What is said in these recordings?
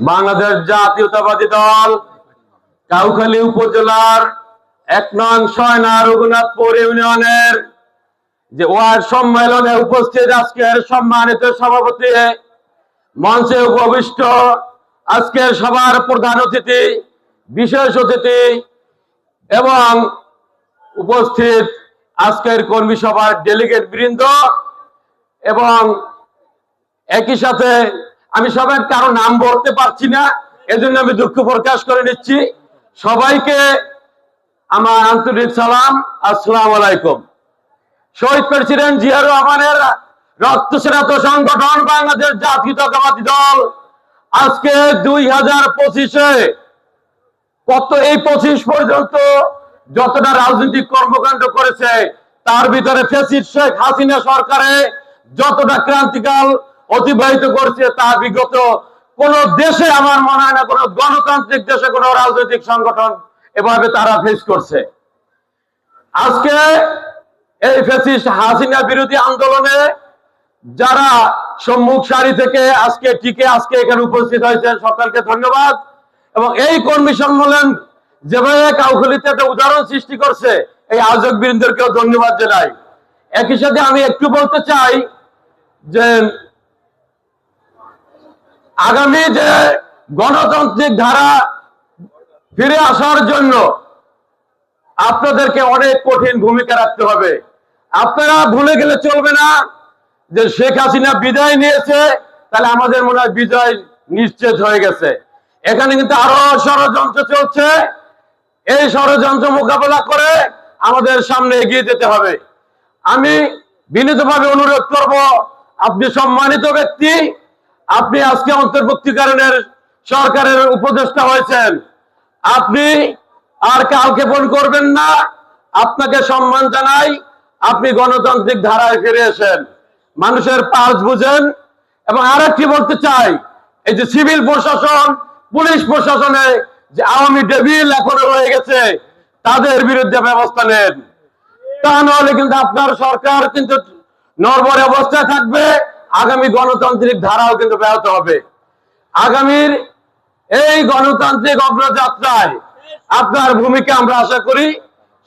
বাংলাদেশ জাতীয়তাবাদী দল কাউখালী উপজেলার এক নং সয়না রঘুনাথপুর ইউনিয়নের যে ওয়ার্ড সম্মেলনে উপস্থিত আজকের সম্মানিত সভাপতি, মঞ্চে উপবিষ্ট আজকের সবার প্রধান অতিথি, বিশেষ অতিথি এবং উপস্থিত আজকের কর্মী সভার ডেলিগেট বৃন্দ এবং একই সাথে আমি সবার কারও নাম বলতে পারছি না, এজন্য আমি দুঃখ প্রকাশ করে নিচ্ছি। সবাইকে আমার আন্তরিক সালাম, আসসালাম আলাইকুম। শহীদ প্রেসিডেন্ট জিয়া রহমানের রক্তস্রাত সংগঠন বাংলাদেশ জাতীয়তাবাদী দল। আজকে দুই হাজার পঁচিশে, কত এই পঁচিশ পর্যন্ত যতটা রাজনৈতিক কর্মকাণ্ড করেছে, তার ভিতরে ফেসিড শেখ হাসিনা সরকারে যতটা ক্রান্তিকাল অতিবাহিত করছে তা বিগত কোন দেশে আমার মনে হয় না, কোন গণতান্ত্রিক দেশে কোন রাজনৈতিক সংগঠন এভাবে তারা ফেস করছে। আজকে এই ফেসিস্ট হাসিনা বিরোধী আন্দোলনে যারা সম্মুখ সারি থেকে আজকে টিকে আজকে এখানে উপস্থিত হয়েছেন, সকলকে ধন্যবাদ। এবং এই কর্মী সম্মেলন যেভাবে কাউখালিতে একটা উদাহরণ সৃষ্টি করছে, এই আয়োজক বৃন্দকেও ধন্যবাদ জানাই। একই সাথে আমি একটু বলতে চাই যে আগামী যে গণতান্ত্রিক ধারা ফিরে আসার জন্য আপনাদেরকে অনেক কঠিন ভূমিকা রাখতে হবে। আপনারা ভুলে গেলে চলবে না যে শেখ হাসিনা বিদায় নিয়েছে, তাহলে আমাদের মনে হয় বিজয় নিশ্চিত হয়ে গেছে। এখানে কিন্তু আরও ষড়যন্ত্র চলছে। এই ষড়যন্ত্র মোকাবেলা করে আমাদের সামনে এগিয়ে যেতে হবে। আমি বিনীতভাবে অনুরোধ করব, আপনি সম্মানিত ব্যক্তি আপনি আজকে অন্তর্ভুক্তিকরণের সরকারের উপদেষ্টা হয়েছেন। আপনি আর কাউকে ফোন করবেন না। আপনাকে সম্মান জানাই। আপনি গণতান্ত্রিক ধারায় ফিরে এসেন মানুষের পাঁচ বুঝেন। এবং আরেকটি বলতে চাই, এই যে সিভিল প্রশাসন, পুলিশ প্রশাসনে যে আওয়ামী ডেভিল এখনও রয়ে গেছে, তাদের বিরুদ্ধে ব্যবস্থা নেন। তা নাহলে কিন্তু আপনার সরকার কিন্তু নরবরে অবস্থায় থাকবে। আগামী গণতান্ত্রিক ধারাও কিন্তু ব্যাহত হবে। আগামীর এই গণতান্ত্রিক অগ্রযাত্রায় আপনার ভূমিকা আমরা আশা করি।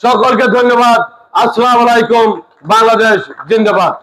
সকলকে ধন্যবাদ। আসসালাম আলাইকুম। বাংলাদেশ জিন্দাবাদ।